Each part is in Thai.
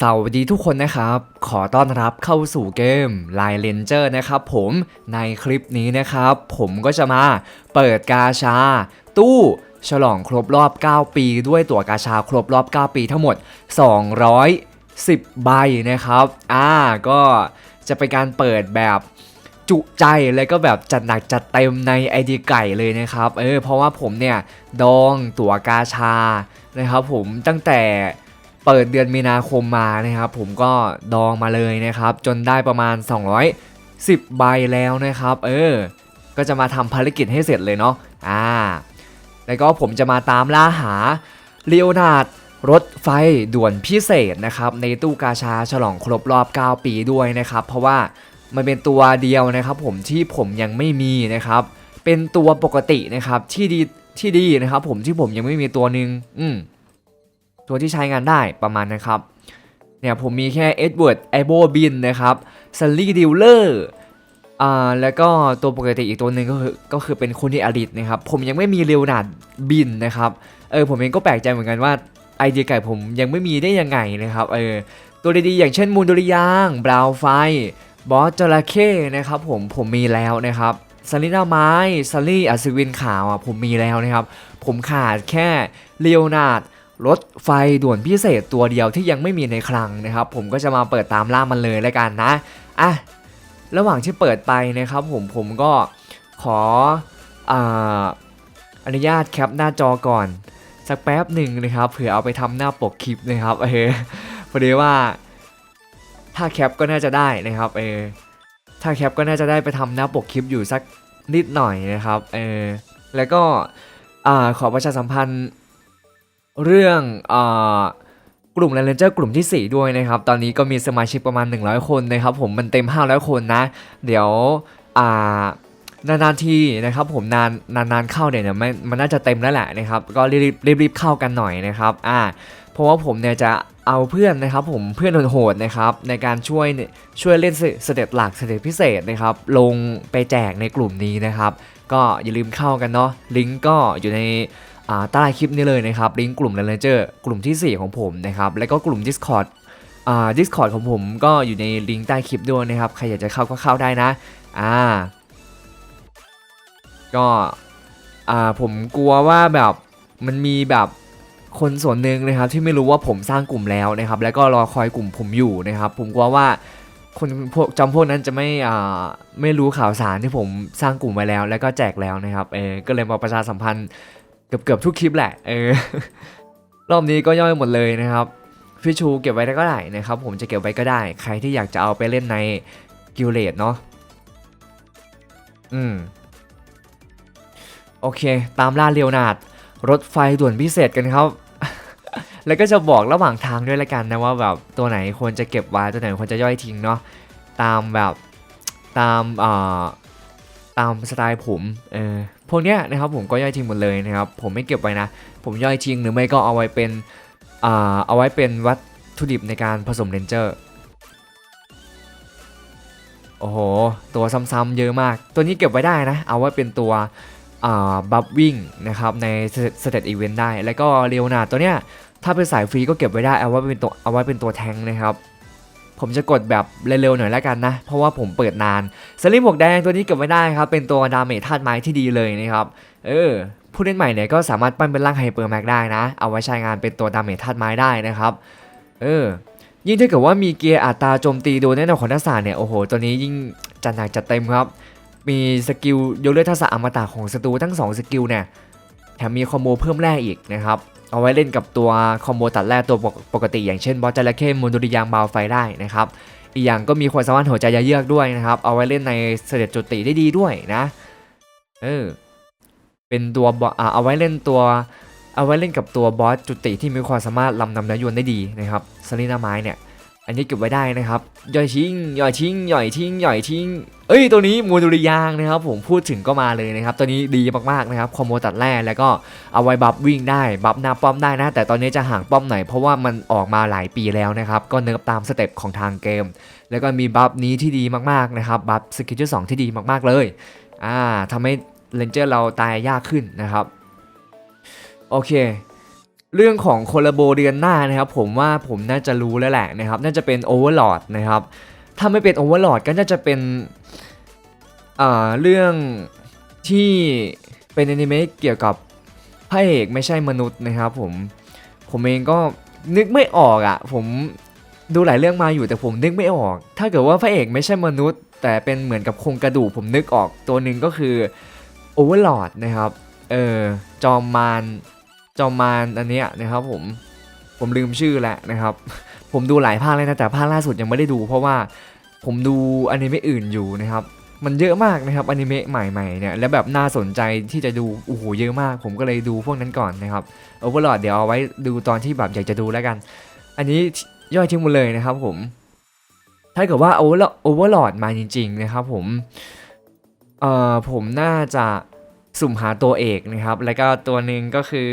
สวัสดีทุกคนนะครับ ขอต้อนรับเข้าสู่เกม Line Ranger นะครับผมในคลิปนี้นะครับ ผมก็จะมาเปิดกาชา ตู้ฉลองครบรอบ 9 ปีด้วยตั๋วกาชาครบรอบ 9 ปีทั้งหมด 210 ใบนะครับ อ่าก็จะเป็นการเปิดแบบจุใจแล้วก็แบบจัดหนักจัดเต็มในไอดีไก่เลยนะครับ เออเพราะว่าผมเนี่ยดองตั๋วกาชานะครับผมตั้งแต่ เปิดเดือนมีนาคมมานะครับ ผมก็ดองมาเลยนะครับ จนได้ประมาณ 210 ใบแล้วนะครับ เออ ก็จะมาทำภารกิจให้เสร็จเลยเนาะอ่าแล้วก็ผมจะมาตามล่าหาเลโอนาร์ดรถไฟด่วนพิเศษนะครับ ในตู้กาชาฉลองครบรอบ 9 ปีด้วยนะครับ เพราะว่ามันเป็นตัวเดียวนะครับ ผมที่ผมยังไม่มีนะครับ เป็นตัวปกตินะครับที่ดีที่ดีนะครับ ผมที่ผมยังไม่มีตัวหนึ่งอืม ตัวที่ใช้งานได้ประมาณนะครับ เนี่ยผมมีแค่เอ็ดเวิร์ดไอโบบินนะครับซัลลี่ดิลเลอร์อ่าแล้วก็ตัวปกติอีกตัวหนึ่งก็คือก็คือเป็นคุณที่อดิตนะครับ ผมยังไม่มีเรวนาดบินนะครับ เออผมเองก็แปลกใจเหมือนกันว่าไอเดียไก่ผมยังไม่มีได้ยังไงนะครับเออตัวดีๆอย่างเช่นมูลดุริยางบราวไฟบอสจระเข้นะครับผมผมมีแล้วนะครับซาลินาไม้ซัลลี่อัศวินขาวอะผมมีแล้วนะครับ ผมขาดแค่เลโอนาร์ด รถไฟด่วนพิเศษตัวเดียวที่ยังไม่มีในคลังนะครับ ผมก็จะมาเปิดตามล่ามันเลยแล้วกันนะอะระหว่างที่เปิดไปนะครับ ผมผมก็ขอออนุญาตแคปหน้าจอก่อน สักแป๊บหนึ่งนะครับเผื่อเอาไปทำหน้าปกคลิปนะครับเออพอดีว่า ถ้าแคปก็น่าจะได้นะครับเออถ้าแคปก็น่าจะได้ไปทำหน้าปกคลิปอยู่สักนิดหน่อยนะครับเออแล้วก็อ่าขอประชาสัมพันธ์ เรื่องอากลุ่ม r รนเจอร์กลุ่มทีสี่ 4 ด้วยนะครับ ตอนนี้ก็มีสมาชิกประมาณ 100 คนนะครับ ผมมันเต็ม 500 คนนะ เดี๋ยวอ่านานๆทีนะครับผมนานนานๆเข้าเนี่ยเนี่ยมันมันน่าจะเต็มแล้วแหละนะครับ ก็รีบรีบรีบเข้ากันหน่อยนะครับอ่าเพราะว่าผมเนี่ยจะเอาเพื่อนนะครับผมเพื่อนโหดๆนะครับในการช่วยช่วยเล่นสเตจหลักสเตจพิเศษนะครับลงไปแจกในกลุ่มนี้นะครับ ก็อย่าลืมเข้ากันเนาะลิงก์ก็อยู่ใน ใต้คลิปนี้เลยนะครับลิงก์กลุ่ม r รนเจอร์กลุ่มทีสี่ 4 ของผมนะครับแล้วก็กลุ่ม Discord อ่า Discord ของผมก็อยู่ในลิงก์ใต้คลิปด้วยนะครับ ใครอยากจะเข้าก็เข้าได้นะอ่าก็อ่าผมกลัวว่าแบบมันมีแบบคนส่วนหนึ่งนะครับที่ไม่รู้ว่าผมสร้างกลุ่มแล้วนะครับ แล้วก็รอคอยกลุ่มผมอยู่นะครับ ผมกลัวว่าคนพวกจำพวกนั้นจะไม่อ่าไม่รู้ข่าวสารที่ผมสร้างกลุ่มไว้แล้ว แล้วก็แจกแล้วนะครับเออก็เลยมาประชาสัมพันธ์ เกือบเกือบทุกคลิปแหละเออรอบนี้ก็ย่อยหมดเลยนะครับฟิชูเก็บไว้ได้ก็ได้นะครับ ผมจะเก็บไว้ก็ได้ ใครที่อยากจะเอาไปเล่นในกิลเลดเนาะอืมโอเค ตามล่าเรียวนาดรถไฟด่วนพิเศษกันครับ แล้วก็จะบอกระหว่างทางด้วยละกันนะว่าแบบตัวไหนควรจะเก็บไว้ตัวไหนควรจะย่อยทิ้งเนาะตามแบบตามอ่าตามสไตล์ผมเออพวกเนี้ยนะครับผมก็ย่อยทิ้งหมดเลยนะครับผมไม่เก็บไว้นะ ผมย่อยทิ้งหรือไม่ก็เอาไว้เป็นอ่าเอาไว้เป็นวัตถุดิบในการผสมเรนเจอร์โอ้โหตัวซ้ำๆเยอะมาก ตัวนี้เก็บไว้ได้นะ เอาไว้เป็นตัวอ่าบัฟวิ่งนะครับในสเตตอีเวนต์ได้ แล้วก็เรียวนาตัวเนี้ยถ้าเป็นสายฟรีก็เก็บไว้ได้เอาไว้เป็นตัวเอาไว้เป็นตัวแทงนะครับ ผมจะกดแบบเร็วๆหน่อยแล้วกันนะ เพราะว่าผมเปิดนานสลิมหมวกแดงตัวนี้เก็บไว้ได้ครับ เป็นตัวดาเมจธาตุไม้ที่ดีเลยนะครับเออผู้เล่นใหม่เนี่ยก็สามารถปั้นเป็นร่างไฮเปอร์แม็กได้นะ เอาไว้ใช้งานเป็นตัวดาเมจธาตุไม้ได้นะครับเออยิ่งถ้าเกิดว่ามีเกียร์อัตราโจมตีโดยแน่นอนของทักษะเนี่ยโอ้โหตัวนี้ยิ่งจัดหนักจัดเต็มครับ มีสกิลยกเลิกทักษะอมตะของศัตรูทั้ง 2 สกิลเนี่ยแถมมีคอมโบเพิ่มแร่อีกนะครับ เอาไว้เล่นกับตัวคอมโบตัดแรกตัวปกติ อย่างเช่นบอสจระเข้มูลดุริยางบาวไฟได้นะครับอีกอย่างก็มีความสามารถหัวใจยาเยือกด้วยนะครับ เอาไว้เล่นในเสด็จจุติได้ดีด้วยนะเออเป็นตัวบออ่าเอาไว้เล่นตัว เอาไว้เล่นกับตัวบอสจุติที่มีความสามารถลำนำนายนได้ดีนะครับสลินาไม้เนี่ย อันนี้เก็บไว้ได้นะครับย่อยทิ้งย่อยทิ้งย่อยทิ้งย่อยทิ้งเอ้ยตัวนี้มูลดุริยางนะครับ ผมพูดถึงก็มาเลยนะครับ ตัวนี้ดีมากๆนะครับคอมโบตัดแร่แล้วก็เอาไว้บัฟวิ่งได้บัฟหน้าป้อมได้นะ แต่ตอนนี้จะห่างป้อมหน่อยเพราะว่ามันออกมาหลายปีแล้วนะครับ ก็เนิร์ฟตามสเต็ปของทางเกม แล้วก็มีบัฟนี้ที่ดีมากๆนะครับบัฟสกิลที่สองที่ดีมากๆเลยอ่าทำให้เลนเจอร์เราตายยากขึ้นนะครับโอเค เรื่องของโคลาโบเดือนหน้านะครับผมว่าผมน่าจะรู้แล้วแหละนะครับ น่าจะเป็น Overlord นะครับ ถ้าไม่เป็น Overlord ก็น่าจะเป็นอ่าเรื่องที่เป็นอนิเมะเกี่ยวกับพระเอกไม่ใช่มนุษย์นะครับผมผมเองก็นึกไม่ออกอะ่ะ ผมดูหลายเรื่องมาอยู่แต่ผมนึกไม่ออก ถ้าเกิดว่าพระเอกไม่ใช่มนุษย์ แต่เป็นเหมือนกับโครงกระดูกผมนึกออกตัวหนึ่งก็คือ Overlord นะครับเออจอมมาร จอมมารอันเนี้ยนะครับผมผมลืมชื่อแล้วนะครับ ผมดูหลายภาคเลยนะแต่ภาคล่าสุดยังไม่ได้ดู เพราะว่าผมดูอนิเมะอื่นอยู่นะครับ มันเยอะมากนะครับอนิเมะใหม่ๆเนี่ยแล้วแบบน่าสนใจที่จะดูโอ้โหเยอะมาก ผมก็เลยดูพวกนั้นก่อนนะครับ Overlord เดี๋ยวเอาไว้ดูตอนที่แบบอยากจะดูแล้วกัน อันนี้ย่อยทิ้งหมดเลยนะครับผมถ้าเกิดว่า Overlord Overlord มาจริง ๆ นะครับผมเอ่อผมน่าจะ สุ่มหาตัวเอกนะครับ แล้วก็ตัวหนึ่งก็คือ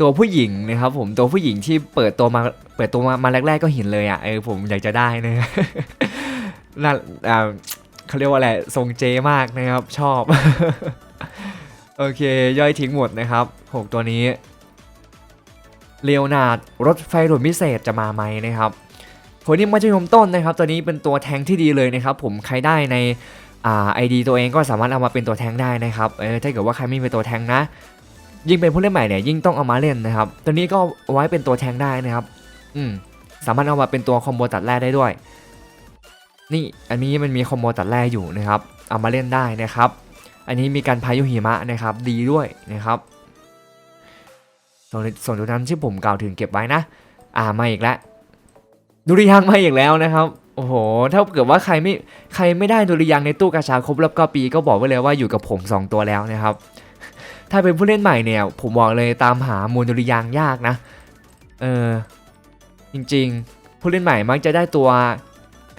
ตัวผู้หญิงนะครับ ผมตัวผู้หญิงที่เปิดตัวมาเปิดตัวมามาแรก ๆ ก็เห็นเลยอะเออผมอยากจะได้นะน่าอ่าเขาเรียกว่าอะไรทรงเจมากนะครับ ชอบ โอเค ย่อยทิ้งหมดนะครับหกตัวนี้เลโอนาดรถไฟด่วนพิเศษจะมาไหมนะครับคนนี้มัธยมต้นนะครับ ตัวนี้เป็นตัวแทงที่ดีเลยนะครับ ผมใครได้ใน ไอดีตัวเองก็สามารถเอามาเป็นตัวแทงได้นะครับเออถ้าเกิดว่าใครไม่มีตัวแทงนะ ยิ่งเป็นผู้เล่นใหม่เนี่ยยิ่งต้องเอามาเล่นนะครับ ตัวนี้ก็ไว้เป็นตัวแทงได้นะครับอืมสามารถเอามาเป็นตัวคอมโบตัดแร่ได้ด้วย นี่อันนี้มันมีคอมโบตัดแร่อยู่นะครับ เอามาเล่นได้นะครับ อันนี้มีการพายุหิมะนะครับ ดีด้วยนะครับส่วนส่วนตัวนั้นที่ผมกล่าวถึงเก็บไว้นะ อ่ามาอีกแล้วดุริยางมาอีกแล้วนะครับ โอ้โห ถ้าเกิดว่าใครไม่ใครไม่ได้ดุริยางในตู้กาชาครบรอบเก้าปี ก็บอกไว้เลยว่าอยู่กับผม 2 ตัวแล้วนะครับ ถ้าเป็นผู้เล่นใหม่เนี่ย ผมบอกเลยตามหามูลดุริยางยากนะ เออ จริงๆ ผู้เล่นใหม่มักจะได้ตัว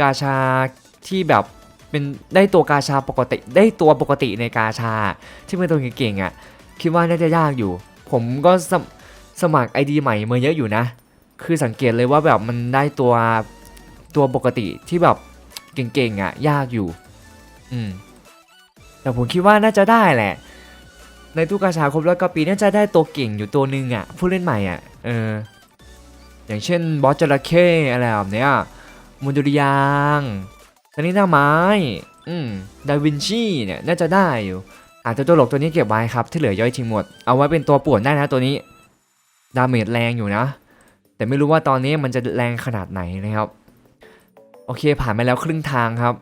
กาชาที่แบบเป็นได้ตัวกาชาปกติ ได้ตัวปกติในกาชา ที่เป็นตัวเก่งๆอะ่ะ คิดว่าน่าจะยากอยู่ ผมก็สมสมัคร ID ใหม่มาเยอะอยู่นะ คือสังเกตเลยว่าแบบมันได้ตัว ตัวปกติที่แบบเก่งๆอะยากอยู่ อืม แต่ผมคิดว่าน่าจะได้แหละ ในตู้กาชาครบร้อยกว่ปีน่าจะได้ตัวเก่งอยู่ตัวหนึ่งอะ ผู้เล่นใหม่อะ เออ อย่างเช่นบอสจระเข้อะไรแบบเนี้ยมุนดุริยางตอนนี้หน้าไม้ อืม ดาวินชีเนี่ยน่าจะได้อยู่ อาจจะตัวหลกตัวนี้เก็บไว้ครับ ที่เหลือย่อยทิ้งหมด เอาไว้เป็นตัวป่วนได้นะตัวนี้ ดาเมจแรงอยู่นะ แต่ไม่รู้ว่าตอนนี้มันจะแรงขนาดไหนนะครับ โอเคผ่านไปแล้วครึ่งทางครับ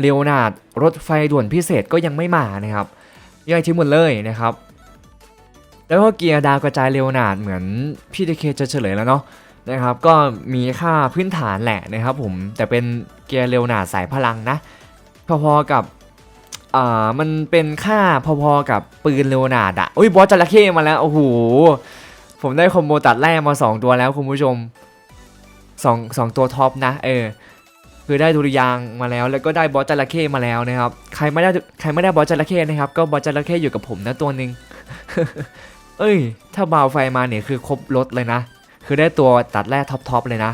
เลโอนาร์ดรถไฟด่วนพิเศษก็ยังไม่มานะครับย่อยทิ้งหมดเลยนะครับ แล้วก็เกียร์ดาวกระจายเลโอนาร์ดเหมือนพี่เดเคจะเฉลยแล้วเนาะนะครับ ก็มีค่าพื้นฐานแหละนะครับผมแต่เป็นเกียร์เลโอนาร์ดสายพลังนะพอๆกับอ่ามันเป็นค่าพอๆกับปืนเลโอนาร์ดอะอุ้ยบอสจระเข้มาแล้วโอ้โหผมได้คอมโบตัดแรกมาสองตัวแล้วคุณผู้ชม สองสองตัวท็อปนะเออคือได้ดุริยางมาแล้ว แล้วก็ได้บอสจระเข้มาแล้วนะครับใครไม่ได้ใครไม่ได้บอสจระเข้นะครับ ก็บอสจระเข้อยู่กับผมนะตัวหนึ่งเอ้ย ถ้าบาวไฟมาเนี่ยคือครบรถเลยนะ คือได้ตัวตัดแร่ท็อปทอปเลยนะ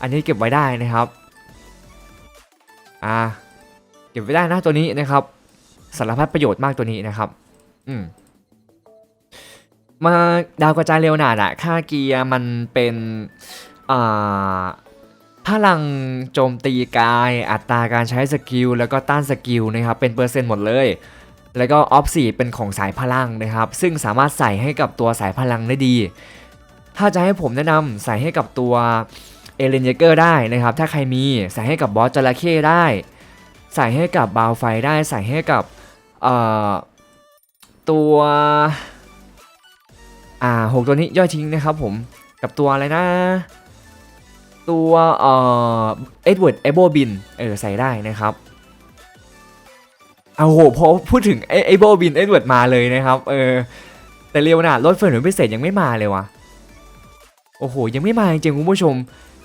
อันนี้เก็บไว้ได้นะครับอ่าเก็บไว้ได้นะตัวนี้นะครับสารพัดประโยชน์มากตัวนี้นะครับ อืมมาดาวกระจายเร็วหนาดอะค่าเกียร์มันเป็น พลังโจมตีกาย อัตราการใช้สกิลแล้วก็ต้านสกิลนะครับเป็นเปอร์เซ็นต์หมดเลย แล้วก็ออฟสี่เป็นของสายพลังนะครับ ซึ่งสามารถใส่ให้กับตัวสายพลังได้ดี ถ้าจะให้ผมแนะนำใส่ให้กับตัวเอเลนเยเกอร์ได้นะครับ ถ้าใครมีใส่ให้กับบอสจระเข้ได้ ใส่ให้กับบาวไฟได้ ใส่ให้กับตัวอ่าหกตัวนี้ย่อยทิ้งนะครับผมกับตัวอะไรนะ ตัวเอ็ดเวิร์ดเอโบบินเออใส่ได้นะครับเอาโหพอพูดถึงไอไอโบบินเอ็ดเวิร์ดมาเลยนะครับเออแต่เรียวนาดรถเฟิร์นพิเศษยังไม่มาเลยวะโอ้โหยังไม่มาจริงๆคุณผู้ชม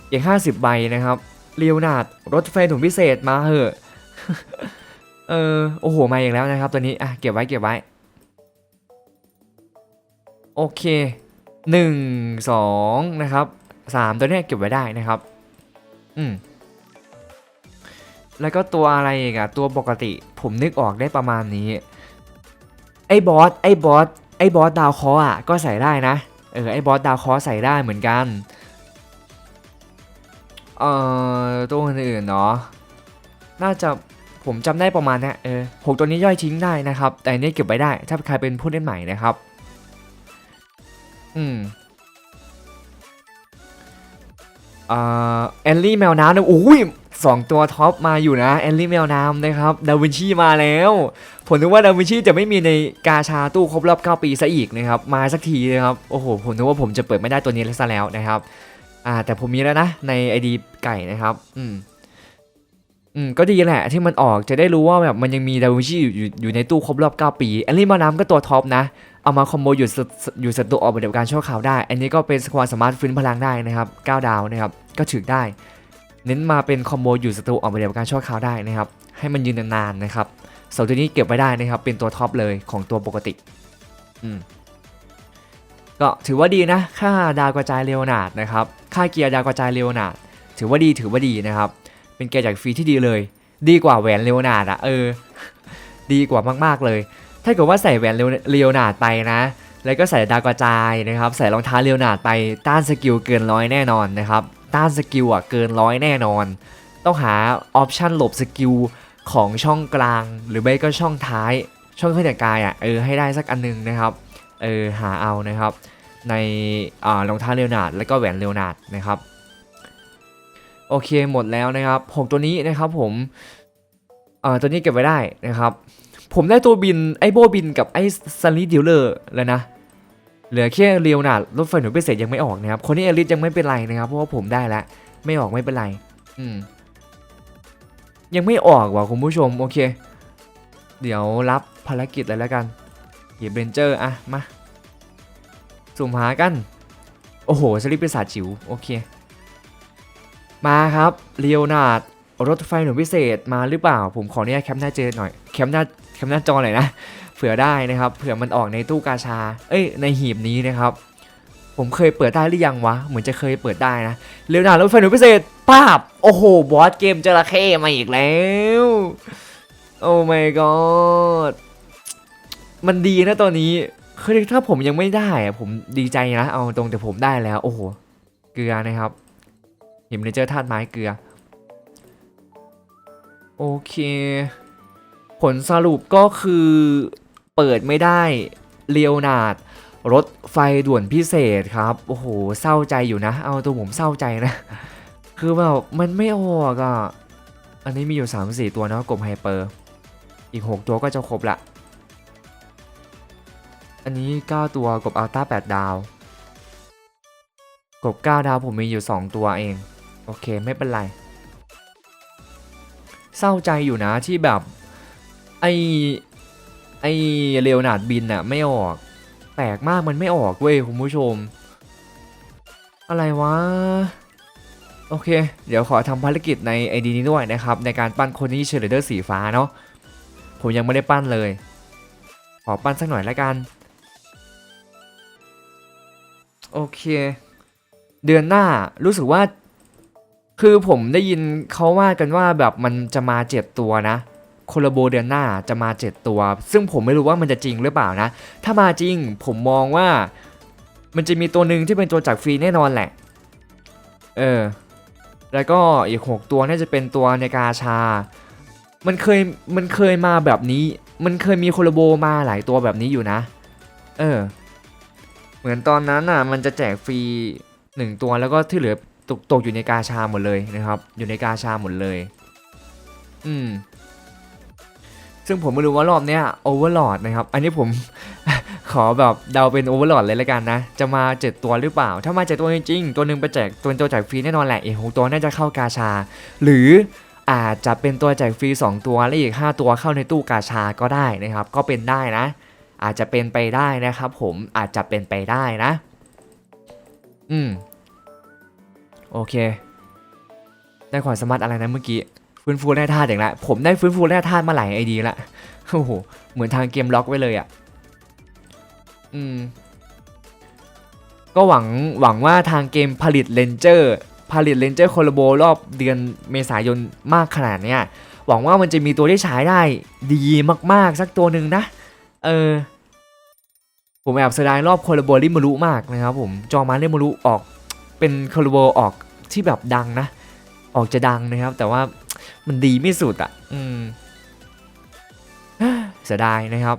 อย่าง50 ใบนะครับเรียวนาดรถไฟถุงพิเศษมาเหอะเออโอ้โหมาอีกแล้วนะครับตัวนี้อะเก็บไว้เก็บไว้โอเคหนึ่งสองนะครับ สามตัวเนี้ยเก็บไว้ได้นะครับ อืม แล้วก็ตัวอะไรอีกอะตัวปกติผมนึกออกได้ประมาณนี้ ไอ้บอสไอ้บอสไอ้บอสดาวเคออะก็ใส่ได้นะ เออไอ้บอสดาวคอสใส่ได้เหมือนกันเอ่อตัวอื่นๆเนาะน่าจะผมจำได้ประมาณเนี้ยเออหกตัวนี้ย่อยทิ้งได้นะครับ แต่อันนี้เก็บไว้ได้ ถ้าใครเป็นผู้เล่นใหม่นะครับ อืม แอลลี่แมวน้ำนะโอ้ยสองตัวท็อปมาอยู่นะแอลลี่แมวน้ำนะครับดาวินชีมาแล้ว ผมนึกว่าดาวินชีจะไม่มีในกาชาตู้ครบรอบ 9 ปีซะอีกนะครับ มาสักทีนะครับ โอ้โห ผมนึกว่าผมจะเปิดไม่ได้ตัวนี้ซะแล้วนะครับ อ่า แต่ผมมีแล้วนะ ใน ID ไก่นะครับ อืมอืมก็ดีแหละที่มันออกจะได้รู้ว่าแบบมันยังมีดาวินชีอยู่อยู่ในตู้ครบรอบ 9 ปีแอลลี่แมาน้ำก็ตัวท็อปนะ เอามาคอมโบอยู่สอยู่ศัตรูออกปฏิบัติการชั่วคราวได้ อันนี้ก็เป็นความสามารถฟื้นพลังได้นะครับ 9 ดาวนะครับ ก็ถึกได้ เน้นมาเป็นคอมโบอยู่ศัตรูออกปฏิบัติการชั่วคราวได้นะครับ ให้มันยืนนานๆนะครับสองตัวนี้เก็บไว้ได้นะครับ เป็นตัวท็อปเลยของตัวปกติ อืม ก็ถือว่าดีนะ ค่าดาวกระจายเรโอนาดนะครับ ค่าเกียร์ดาวกระจายเรโอนาดถือว่าดีถือว่าดีนะครับ เป็นเกียร์จากฟรีที่ดีเลย ดีกว่าแหวนเรโอนาดอะเออ ดีกว่ามากๆเลย ถ้าเกิดว่าใส่แหวนเรโอนาดไปนะ แล้วก็ใส่ดาวกระจายนะครับ ใส่รองเท้าเรโอนาดไปต้านสกิลเกินร้อยแน่นอนนะครับ ต้านสกิลอะเกินร้อยแน่นอน ต้องหาออปชันหลบสกิลของช่องกลาง หรือไม่ก็ช่องท้าย ช่องเครื่องแต่งกายอะเออให้ได้สักอันนึงนะครับ เออหาเอานะครับ ในรองเท้าเลโอนาดและก็แหวนเลโอนาดนะครับโอเคหมดแล้วนะครับ 6 ตัวนี้นะครับผมเอ่อตัวนี้เก็บไว้ได้นะครับ ผมได้ตัวบินไอ้โบบินกับไอ้ซันลี่ดิลเลอร์แล้วนะ เหลือแค่เลโอนาร์ดรถไฟหน่วยพิเศษยังไม่ออกนะครับ คนนี้เอลิสยังไม่เป็นไรนะครับ เพราะว่าผมได้แล้ว ไม่ออกไม่เป็นไร อืม ยังไม่ออกว่ะคุณผู้ชม โอเค เดี๋ยวรับภารกิจเลยแล้วกันหยิบเบนเจอร์อะมา สุ่มหากัน โอ้โหสลิปเป็นศาสจิ๋วโอเค มาครับเลียวนาด รถไฟหน่วยพิเศษมาหรือเปล่า ผมขออนุญาตแคปหน้าเจอหน่อยแคปหน้าแคปหน้าจอหน่อยนะเผื่อได้นะครับเผื่อมันออกในตู้กาชา เอ้ยในหีบนี้นะครับ ผมเคยเปิดได้หรือยังวะ เหมือนจะเคยเปิดได้นะเลียวนารถไฟหน่วยพิเศษปาบโอ้โหบอสเกมจระเข้มาอีกแล้วโอ้ my god มันดีนะตัวนี้คือถ้าผมยังไม่ได้อะผมดีใจนะ เอาตรงแต่ผมได้แล้ว โอ้โห เกลือนะครับเห็นในเจอธาตุไม้เกลือ โอเค ผลสรุปก็คือเปิดไม่ได้เลียวนาดรถไฟด่วนพิเศษครับ โอ้โห เศร้าใจอยู่นะ เอาตัวผมเศร้าใจนะ คือแบบมันไม่ออกอะ อันนี้มีอยู่ 3 4 ตัวเนาะกบไฮเปอร์ อีก 6 ตัวก็จะครบละ อันนี้ 9 ตัวกบอัลต้า8 ดาว กบ 9 ดาวผมมีอยู่ 2 ตัวเอง โอเคไม่เป็นไร เศร้าใจอยู่นะที่แบบ ไอไอเลโอนาร์ดบินอะไม่ออก แปลกมากมันไม่ออกเว้ยคุณผู้ชม อะไรวะ โอเค เดี๋ยวขอทำภารกิจใน ID นี้ด้วยนะครับ ในการปั้นคนนี้เชลเดอร์สีฟ้าเนาะผมยังไม่ได้ปั้นเลย ขอปั้นสักหน่อยละกัน โอเค เดือนหน้ารู้สึกว่า คือผมได้ยินเขาว่ากันว่าแบบมันจะมาเจ็ดตัวนะโคลโบเดือนหน้าจะมาเจ็ดตัว ซึ่งผมไม่รู้ว่ามันจะจริงหรือเปล่านะ ถ้ามาจริงผมมองว่ามันจะมีตัวหนึ่งที่เป็นตัวจากฟรีแน่นอนแหละ เออ แล้วก็อีก6ตัวน่าจะเป็นตัวในกาชา มันเคยมันเคยมาแบบนี้ มันเคยมีโคลโบมาหลายตัวแบบนี้อยู่นะ เออ เหมือนตอนนั้นอะ มันจะแจกฟรีหนึ่งตัวแล้วก็ที่เหลือ ตกตกอยู่ในกาชาหมดเลยนะครับ อยู่ในกาชาหมดเลย อืม ซึ่งผมไม่รู้ว่ารอบเนี้ยโอเวอร์ลอดนะครับ อันนี้ผม ขอแบบเดาเป็นโอเวอร์ลอดเลยละกันนะ จะมา 7 ตัวหรือเปล่า ถ้ามา 7 ตัวจริงๆ ตัวหนึ่งไปแจกตัวนตัวแจกฟรีแน่นอนแหละอีกหกตัวน่าจะเข้ากาชา หรืออาจจะเป็นตัวแจกฟรี 2 ตัวและอีก 5 ตัวเข้าในตู้กาชาก็ได้นะครับ ก็เป็นได้นะ อาจจะเป็นไปได้นะครับ ผมอาจจะเป็นไปได้นะ อืม โอเค ได้ความสามารถอะไรนะเมื่อกี้ ฟื้นฟูแร่ธาตุอย่างละ ผมได้ฟื้นฟูแร่ธาตุมาหลายไอดีละ โอ้โห เหมือนทางเกมล็อกไว้เลยอะ่ะ อืม ก็หวังหวังว่าทางเกมผลิตเลนเจอร์ผลิตเลนเจอร์โคลโบรอบเดือนเมษายนมากขนาดเนี้ยหวังว่ามันจะมีตัวที่ใช้ได้ดีมากๆ สักตัวหนึ่งนะ เออ ผมแอบเสียดายรอบโคลาโบริมารุมากนะครับผม จอมาเรมารุออกเป็นโคลาโบออก ที่แบบดังนะ ออกจะดังนะครับ แต่ว่ามันดีไม่สุดอะ อืมเสียดายนะครับ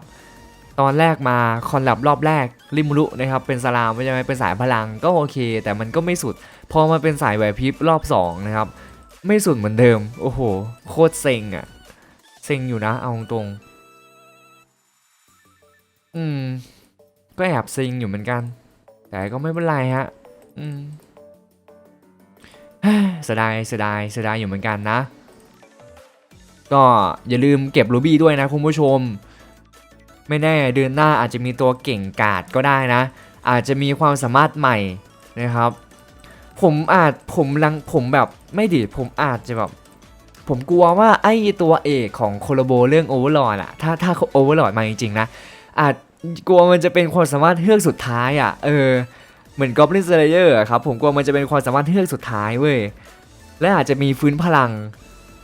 ตอนแรกมาคอนแลบรอบแรกริมุรุนะครับ เป็นสลามใช่ไหมเป็นสายพลังก็โอเค แต่มันก็ไม่สุด พอมาเป็นสายไหวพริบรอบ2นะครับ ไม่สุดเหมือนเดิม โอ้โห โคตรเซ็งอะ่ะ เซ็งอยู่นะ เอาตรงอืม ก็แอบเซ็งอยู่เหมือนกัน แต่ก็ไม่เป็นไรฮะ อืม เสียดายเสียดายเสียดายอยู่เหมือนกันนะ ก็อย่าลืมเก็บรูบี้ด้วยนะคุณผู้ชม ไม่แน่เดือนหน้าอาจจะมีตัวเก่งกาดก็ได้นะ อาจจะมีความสามารถใหม่นะครับ ผมอาจผมลังผมแบบไม่ดีผมอาจจะแบบผมกลัวว่าไอ้ตัวเอกของโคโลโบเรื่องโอเวอร์ลอดอะถ้าถ้าโอเวอร์ลอดมาจริงๆนะอาจกลัวมันจะเป็นความสามารถเฮือกสุดท้ายอะเออ เหมือนกอบลินสเลเยอร์ครับผมกลัวมันจะเป็นความสามารถเฮือกสุดท้ายเว้ยและอาจจะมีฟื้นพลัง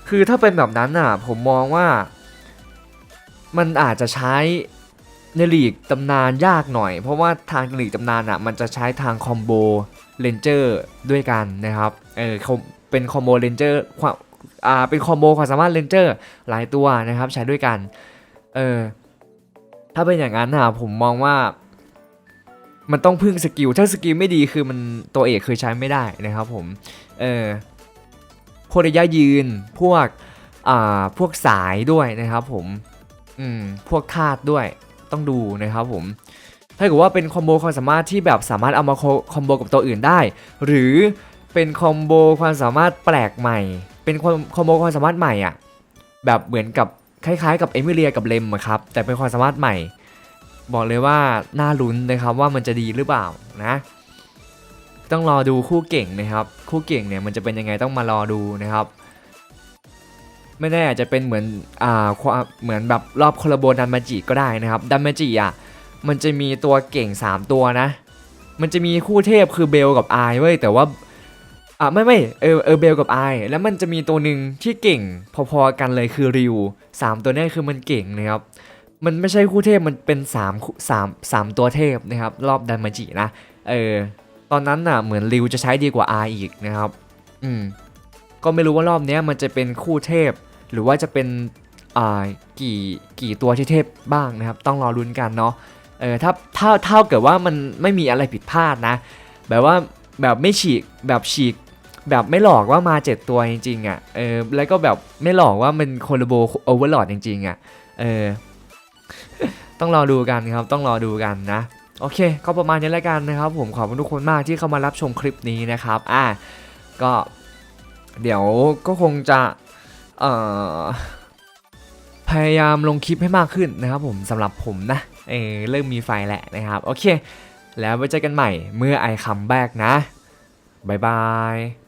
คือถ้าเป็นแบบนั้นอะ ผมมองว่า มันอาจจะใช้ในหลีกตำนานยากหน่อย เพราะว่าทางหลีกตำนานอะมันจะใช้ทางคอมโบเลนเจอร์ด้วยกันนะครับเออเขาเป็นคอมโบเลนเจอร์ความอ่าเป็นคอมโบความสามารถเลนเจอร์หลายตัวนะครับใช้ด้วยกันเออถ้าเป็นอย่างนั้นอะผมมองว่า มันต้องพึ่งสกิล ถ้าสกิลไม่ดีคือมันตัวเอกคือใช้ไม่ได้นะครับผม เออพวกระยะยืน พวก อ่า พวกสายด้วยนะครับผม อืม พวกธาตุด้วย ต้องดูนะครับผม ถ้าเกิดว่าเป็นคอมโบความสามารถที่แบบสามารถเอามาคคอมโบกับตัวอื่นได้ หรือเป็นคอมโบความสามารถแปลกใหม่ เป็นคอมคอมโบความสามารถใหม่อะ แบบเหมือนกับคล้ายๆ กับเอมิเลียกับเลมครับ แต่เป็นความสามารถใหม่ บอกเลยว่าน่าลุ้นนะครับว่ามันจะดีหรือเปล่านะต้องรอดูคู่เก่งนะครับ คู่เก่งเนี่ยมันจะเป็นยังไงต้องมารอดูนะครับ ไม่แน่อาจจะเป็นเหมือนอ่าเหมือนแบบรอบโคลาโบดันมาจิก็ได้นะครับดันมาจิอะมันจะมีตัวเก่ง 3 ตัวนะ มันจะมีคู่เทพคือเบลกับไอเว้ยแต่ว่าอ่าไม่ไม่เออเออเบลกับไอแล้วมันจะมีตัวหนึ่งที่เก่งพอๆกันเลยคือริวสามตัวนี้คือมันเก่งนะครับ มันไม่ใช่คู่เทพมันเป็น3คู่สามสามตัวเทพนะครับ รอบดันมาจินะ เออ ตอนนั้นน่ะเหมือนริวจะใช้ดีกว่า R อีกนะครับ อืม ก็ไม่รู้ว่ารอบนี้มันจะเป็นคู่เทพ หรือว่าจะเป็นอ่ากี่กี่ตัวที่เทพบ้างนะครับ ต้องรอลุ้นกันเนาะ เออถ้าถ้าเท่าเกิดว่ามันไม่มีอะไรผิดพลาดนะ แบบว่าแบบไม่ฉีกแบบฉีกแบบไม่หลอกว่ามา 7 ตัวจริงๆอะ่ะ เออ แล้วก็แบบไม่หลอกว่ามันโคลโบโอเวอร์หลอดจริงๆอะ่ะ เออ ต้องรอดูกันครับ ต้องรอดูกันนะ โอเค ก็ประมาณนี้แล้วกันนะครับ ผมขอบคุณทุกคนมากที่เข้ามารับชมคลิปนี้นะครับ อะก็ เดี๋ยวก็คงจะ เอ่อ พยายามลงคลิปให้มากขึ้นนะครับ ผมสำหรับผมนะ เออเริ่มมีไฟแหละนะครับ โอเค แล้วไว้เจอกันใหม่เมื่อไอคัมแบกนะ บ๊ายบาย